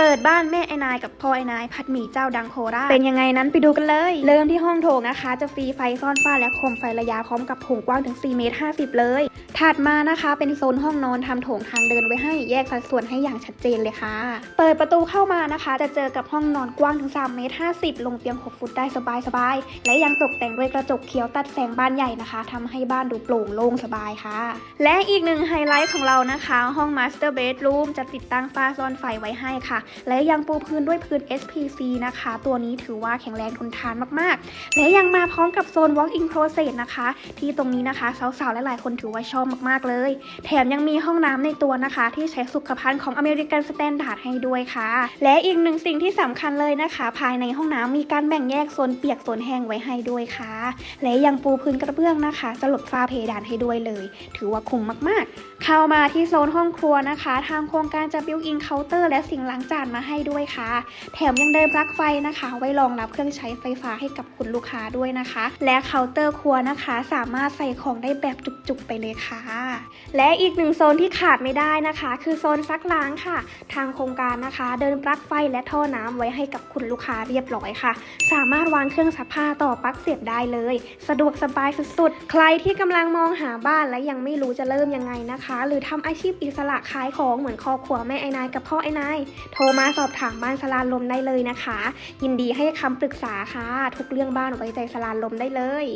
เปิดบ้านแม่ไอ้นายกับพ่อไอ้นายผัดหมี่เจ้าดังโคราชเป็นยังไงนั้นไปดูกันเลย เริ่มที่ห้องโถงนะคะ จะฟรีไฟซ่อนฟ้าและโคมไฟระยะพร้อมกับโถงกว้างถึง 4 เมตร 50 เลย ถัดมานะคะเป็นโซนห้องนอนทำโถงทางเดินไว้ให้แยกสัดส่วนให้อย่างชัดเจนเลยค่ะ เปิดประตูเข้ามานะคะ จะเจอกับห้องนอนกว้างถึง 3 เมตร 50 ลงเตียง 6 ฟุตได้สบายๆและยังตกแต่งด้วยกระจกเขียวตัดแสงบานใหญ่นะคะทำให้บ้านดูโปร่งโล่งสบายค่ะ และอีกหนึ่งไฮไลท์ของเรานะคะ ห้อง Master Bedroom จะติดตั้งฟ้าซ่อนไฟไว้ให้ค่ะและยังปูพื้นด้วยพื้น SPC นะคะ ตัวนี้ถือว่าแข็งแรงทนทานมากๆ และยังมาพร้อมกับโซน Walk-in Closet นะคะ ที่ตรงนี้นะคะสาวๆและหลายคนถือว่าชอบมากๆเลย แถมยังมีห้องน้ำในตัวนะคะ ที่ใช้สุขภัณฑ์ของ American Standard ให้ด้วยค่ะ และอีกหนึ่งสิ่งที่สำคัญเลยนะคะ ภายในห้องน้ำมีการแบ่งแยกโซนเปียกโซนแห้งไว้ให้ด้วยค่ะ และยังปูพื้นกระเบื้องนะคะจะหลบฝ้าเพดานให้ด้วยเลย ถือว่าคุ้มมากๆ เข้ามาที่โซนห้องครัวนะคะ ทางโครงการจะบิวอินเคาน์เตอร์และสิ่งล้างจานมาให้ด้วยค่ะ แถมยังเดินปลั๊กไฟนะคะ ไว้รองรับเครื่องใช้ไฟฟ้าให้กับคุณลูกค้าด้วยนะคะ และเคาน์เตอร์ครัวนะคะ สามารถใส่ของได้แบบจุกๆไปเลยค่ะ และอีกหนึ่งโซนที่ขาดไม่ได้นะคะ คือโซนซักล้างค่ะ ทางโครงการนะคะ เดินปลั๊กไฟและท่อน้ำไว้ให้กับคุณลูกค้าเรียบร้อยค่ะ สามารถวางเครื่องซักผ้าต่อปลั๊กเสียบได้เลย สะดวกสบายสุดๆ ใครที่กำลังมองหาบ้านและยังไม่รู้จะเริ่มยังไงนะคะ หรือทำอาชีพอิสระขายของเหมือนครอบครัวแม่ไอ้นายกับพ่อไอ้นายโทรมาสอบถามบ้านสลานลมได้เลยนะคะ ยินดีให้คำปรึกษาค่ะ ทุกเรื่องบ้านไว้ใจสลานลมได้เลย